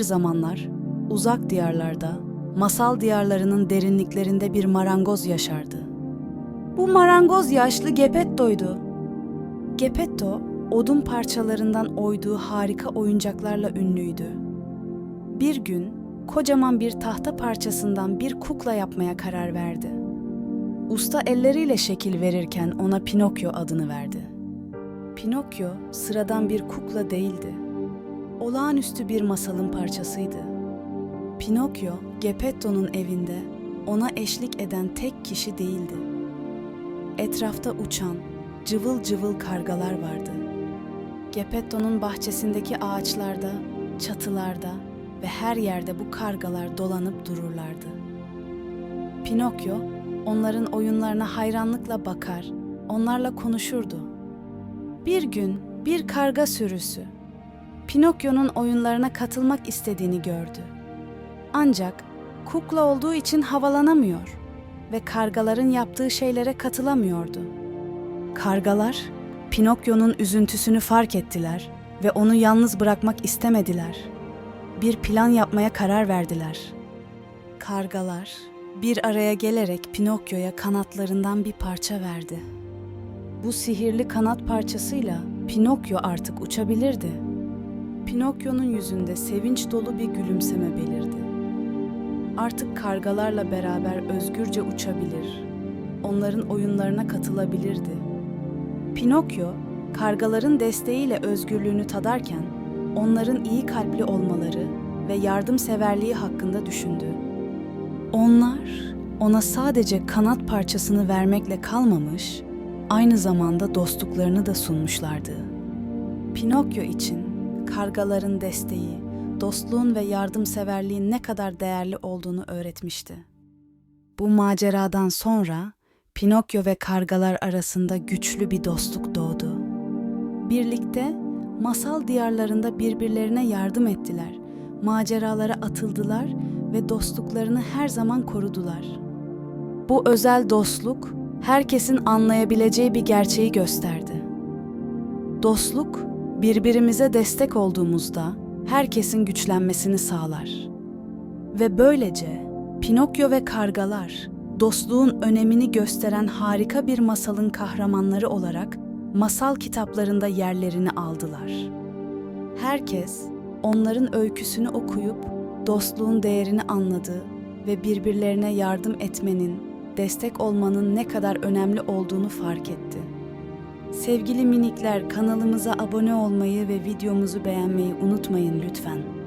zamanlar uzak diyarlarda, masal diyarlarının derinliklerinde bir marangoz yaşardı. Bu marangoz yaşlı Gepetto'ydu. Gepetto, odun parçalarından oyduğu harika oyuncaklarla ünlüydü. Bir gün kocaman bir tahta parçasından bir kukla yapmaya karar verdi. Usta elleriyle şekil verirken ona Pinokyo adını verdi. Pinokyo sıradan bir kukla değildi. Olağanüstü bir masalın parçasıydı. Pinokyo, Geppetto'nun evinde ona eşlik eden tek kişi değildi. Etrafta uçan, cıvıl cıvıl kargalar vardı. Geppetto'nun bahçesindeki ağaçlarda, çatılarda ve her yerde bu kargalar dolanıp dururlardı. Pinokyo onların oyunlarına hayranlıkla bakar, onlarla konuşurdu. Bir gün bir karga sürüsü Pinokyo'nun oyunlarına katılmak istediğini gördü. Ancak kukla olduğu için havalanamıyor ve kargaların yaptığı şeylere katılamıyordu. Kargalar Pinokyo'nun üzüntüsünü fark ettiler ve onu yalnız bırakmak istemediler. Bir plan yapmaya karar verdiler. Kargalar bir araya gelerek Pinokyo'ya kanatlarından bir parça verdi. Bu sihirli kanat parçasıyla Pinokyo artık uçabilirdi. Pinokyo'nun yüzünde sevinç dolu bir gülümseme belirdi. Artık kargalarla beraber özgürce uçabilir, onların oyunlarına katılabilirdi. Pinokyo, kargaların desteğiyle özgürlüğünü tadarken, onların iyi kalpli olmaları ve yardımseverliği hakkında düşündü. Onlar ona sadece kanat parçasını vermekle kalmamış, aynı zamanda dostluklarını da sunmuşlardı. Pinokyo için kargaların desteği, dostluğun ve yardımseverliğin ne kadar değerli olduğunu öğretmişti. Bu maceradan sonra Pinokyo ve kargalar arasında güçlü bir dostluk doğdu. Birlikte masal diyarlarında birbirlerine yardım ettiler, maceralara atıldılar ve dostluklarını her zaman korudular. Bu özel dostluk herkesin anlayabileceği bir gerçeği gösterdi. Dostluk birbirimize destek olduğumuzda herkesin güçlenmesini sağlar. Ve böylece Pinokyo ve kargalar dostluğun önemini gösteren harika bir masalın kahramanları olarak masal kitaplarında yerlerini aldılar. Herkes onların öyküsünü okuyup dostluğun değerini anladı ve birbirlerine yardım etmenin, destek olmanın ne kadar önemli olduğunu fark etti. Sevgili minikler kanalımıza abone olmayı ve videomuzu beğenmeyi unutmayın lütfen.